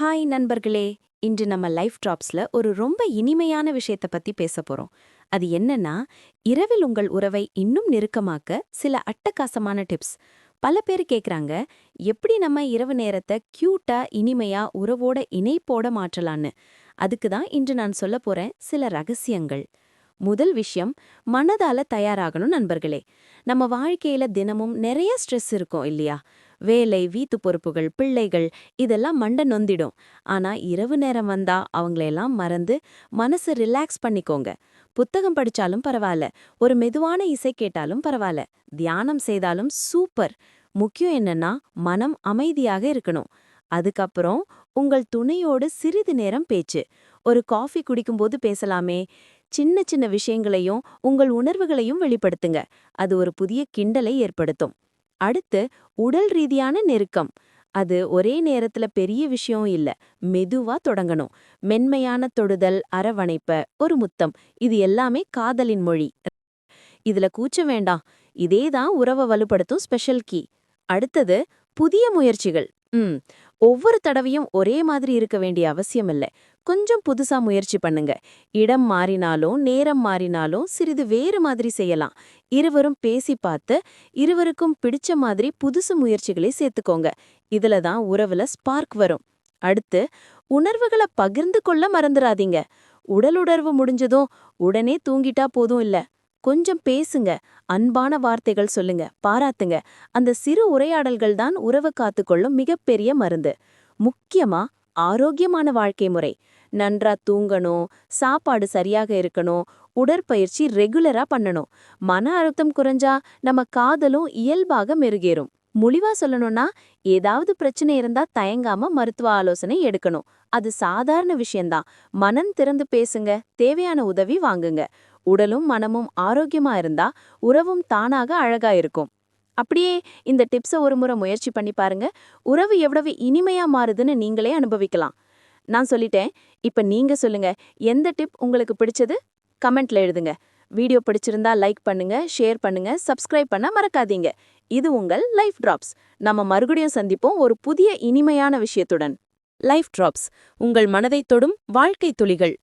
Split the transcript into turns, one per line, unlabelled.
Hi நண்பர்களே. இன்று நம்ம லைஃப் ட்ராப்ஸ்ல ஒரு ரொம்ப இனிமையான விஷயத்த பத்தி பேச போறோம். அது என்னன்னா இரவில் உங்கள் உறவை இன்னும் நெருக்கமாக்க சில அட்டகாசமான டிப்ஸ். பல பேர் கேக்குறாங்க எப்படி நம்ம இரவு நேரத்தை க்யூட்டாக இனிமையா உறவோட இணைப்போட மாற்றலான்னு அதுக்கு தான் இன்று நான் சொல்ல போறேன் சில ரகசியங்கள். முதல் விஷயம் மனதால தயாராகணும் நண்பர்களே. நம்ம வாழ்க்கையில தினமும் நிறைய ஸ்ட்ரெஸ் இருக்கும் இல்லையா? வேலை வீட்டு பொறுப்புகள் பிள்ளைகள் இதெல்லாம் மண்டை நொந்திடும். ஆனா இரவு நேரம் வந்தா அவங்களையெல்லாம் மறந்து மனசு ரிலாக்ஸ் பண்ணிக்கோங்க. புத்தகம் படிச்சாலும் பரவாயில்ல. ஒரு மெதுவான இசை கேட்டாலும் பரவாயில்ல. தியானம் செய்தாலும் சூப்பர். முக்கியம் என்னன்னா மனம் அமைதியாக இருக்கணும். அதுக்கப்புறம் உங்கள் துணையோடு சிறிது நேரம் பேச்சு. ஒரு காஃபி குடிக்கும்போது பேசலாமே. சின்ன சின்ன விஷயங்களையும் உங்கள் உணர்வுகளையும் வெளிப்படுத்துங்க. அது ஒரு புதிய கிண்டலை ஏற்படுத்தும். அடுத்து உடல் ரீதியான நெருக்கம். அது ஒரே நேரத்துல பெரிய விஷயம் இல்ல. மெதுவா தொடங்கணும். மென்மையான தொடுதல் அரவணைப்ப ஒரு முத்தம். இது எல்லாமே காதலின் மொழி. இதுல கூச்ச வேண்டாம். இதேதான் உறவை வலுப்படுத்தும் ஸ்பெஷல் கீ அடுத்தது புதிய முயற்சிகள். ம். ஒவ்வொரு தடவையும் ஒரே மாதிரி இருக்க வேண்டிய அவசியம் இல்லை. கொஞ்சம் புதுசா முயற்சி பண்ணுங்க. இடம் மாறினாலும் நேரம் மாறினாலும் சிறிது வேறு மாதிரி செய்யலாம். இருவரும் பேசி பார்த்து இருவருக்கும் பிடிச்ச மாதிரி புதுசு முயற்சிகளை சேர்த்துக்கோங்க. இதுல தான் உறவுல ஸ்பார்க் வரும். அடுத்து உணர்வுகளை பகிர்ந்து கொள்ள மறந்துடாதீங்க உடலுணர்வு முடிஞ்சதும் உடனே தூங்கிட்டா போதும் இல்ல. கொஞ்சம் பேசுங்க. அன்பான வார்த்தைகள் சொல்லுங்க. பாராத்துங்க அந்த சிறு உரையாடல்கள் தான் உறவு காத்துக்கொள்ளும் மிகப்பெரிய மருந்து. முக்கியமா ஆரோக்கியமான வாழ்க்கை முறை. நன்றா தூங்கணும் சாப்பாடு சரியாக இருக்கணும் உடற்பயிற்சி ரெகுலரா பண்ணணும். மன அழுத்தம் குறைஞ்சா நம்ம காதலும் இயல்பாக மெருகேறும். முழிவா சொல்லணும்னா ஏதாவது பிரச்சனை இருந்தா தயங்காம மருத்துவ ஆலோசனை எடுக்கணும். அது சாதாரண விஷயம்தான். மனம் திறந்து பேசுங்க. தேவையான உதவி வாங்குங்க. உடலும் மனமும் ஆரோக்கியமா இருந்தா உறவும் தானாக அழகா இருக்கும். அப்படியே இந்த டிப்ஸை ஒரு முறை முயற்சி பண்ணி பாருங்க. உறவு எவ்வளவு இனிமையா மாறுதுன்னு நீங்களே அனுபவிக்கலாம். நான் சொல்லிட்டேன். இப்ப நீங்க சொல்லுங்க. எந்த டிப் உங்களுக்கு பிடிச்சது? கமெண்ட்ல எழுதுங்க. வீடியோ பிடிச்சிருந்தா லைக் பண்ணுங்க ஷேர் பண்ணுங்க சப்ஸ்கிரைப் பண்ண மறக்காதீங்க. இது உங்கள் லைஃப் டிராப்ஸ் நம்ம மறுபடியும் சந்திப்போம் ஒரு புதிய இனிமையான விஷயத்துடன். லைஃப் டிராப்ஸ் உங்கள் மனதைத் தொடும் வாழ்க்கை துளிகள்.